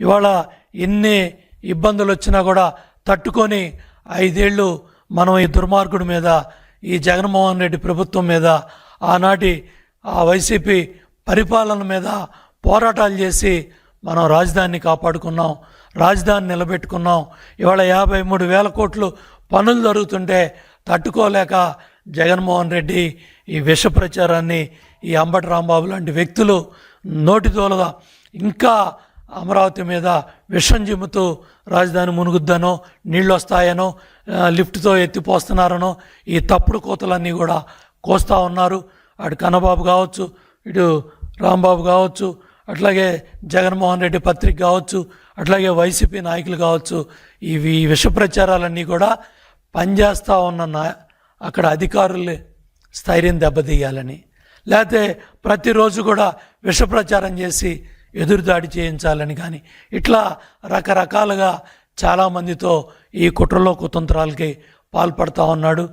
ఇవాళ ఎన్ని ఇబ్బందులు వచ్చినా కూడా తట్టుకొని ఐదేళ్ళు మనం ఈ దుర్మార్గుడి మీద ఈ జగన్మోహన్ రెడ్డి ప్రభుత్వం మీద ఆనాటి ఆ వైసీపీ పరిపాలన మీద పోరాటాలు చేసి మనం రాజధానిని కాపాడుకున్నాం రాజధాని నిలబెట్టుకున్నాం. ఇవాళ యాభై మూడు వేల కోట్లు పనులు జరుగుతుంటే తట్టుకోలేక జగన్మోహన్ రెడ్డి ఈ విష ప్రచారాన్ని ఈ అంబటి రాంబాబు లాంటి వ్యక్తులు నోటి తోలుగా ఇంకా అమరావతి మీద విషం జిమ్ముతూ రాజధాని మునుగుద్దనో నీళ్ళు వస్తాయనో లిఫ్ట్తో ఎత్తిపోస్తున్నారనో ఈ తప్పుడు కోతలన్నీ కూడా కోస్తూ ఉన్నారు. అటు కన్నబాబు కావచ్చు ఇటు రాంబాబు కావచ్చు అట్లాగే జగన్మోహన్ రెడ్డి పత్రిక కావచ్చు అట్లాగే వైసీపీ నాయకులు కావచ్చు ఇవి విష ప్రచారాలన్నీ కూడా పనిచేస్తూ ఉన్న నా అక్కడ అధికారులు స్థైర్యం దెబ్బతీయాలని. లేకపోతే ప్రతిరోజు కూడా విష ప్రచారం చేసి ఎదురుదాడి చేయించాలని కానీ ఇట్లా రకరకాలుగా చాలామందితో ఈ కుట్రలో కుతంత్రాలకి పాల్పడతా ఉన్నాడు.